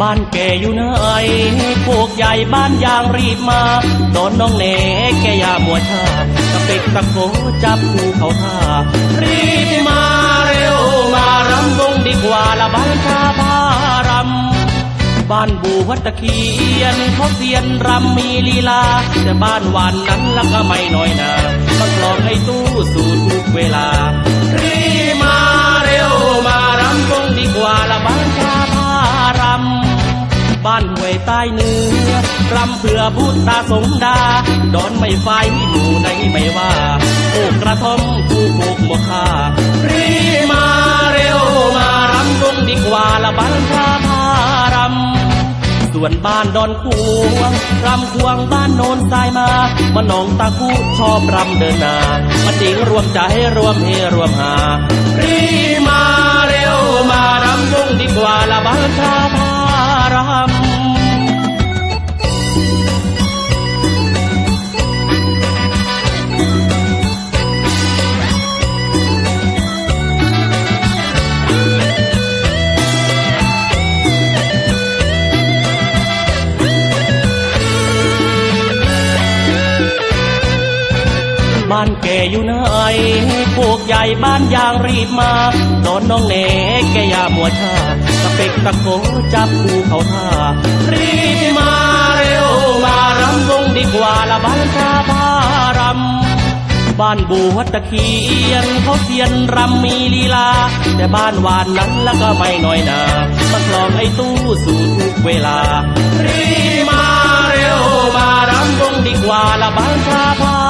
บ้านแกอยู่ไหนพวกใหญ่บ้านยางรีบมาโดนน้องเนแกย่ามัวชาตะเป็กตะโกจับคูเขาท่า รีบมาเร็วมารำวงดีกว่าละบ้านชาพารำบ้านบูวัตะเคียนเขาเซียนรำมีลีลา แต่บ้านวันนั้นละก็ไม่น้อยนาต้องลองให้ตู้สู่ทุกเวลารีบ เพื่อพุทธาสงดา ดอนไม่ไฟหนูในไม่ว่าโอกกระทอมผู้ปลูกหมกคารีมาเร็วมารำวงดีกว่าละบ้านชาพารำส่วนบ้านดอนควงรำควงบ้านโนนทรายมามาหนองตาคูชอบรำเดินนามาติงรวมใจรวมเฮรวมหารีมา บ้านแกอยู่ไหนพวกใหญ่บ้านยางรีบมาโดนน้องเนแกอย่ามัวช้าตะเป็กตะโกจับคู่เขาท่า รีบมาเร็วมารำวงดีกว่าละบ้านชาพารำบ้านบูวัตะเคียนเขาเซียนรำมีลีลา แต่บ้านวานนั้นและก็ไม่น้อยนามันกลองไอ้ตู้สู่ทุกเวลา รีบมาเร็วมารำวงดีกว่าละบ้านชาพารำบ้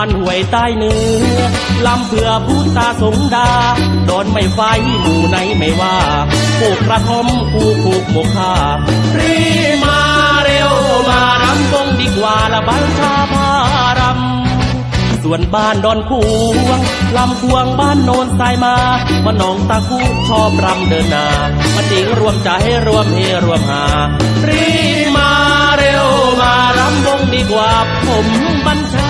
านห้วยใต้เนื้อลำเพื่อพูตาสงดา โดนไม่ไฟหมู่ไหนไม่ว่าปลูกกระท่อมผู้ปลูกหมกคารีมาเร็วมารำวงดีกว่าละบ้านชาพารำส่วนบ้านดอนคูวงลำควงบ้านโนนทรายมามาหนองตาคูชอบรำเดินนามาติงรวมใจรวมเฮรวมหา รีมาเร็วมารำวงดีกว่าผมบัญชา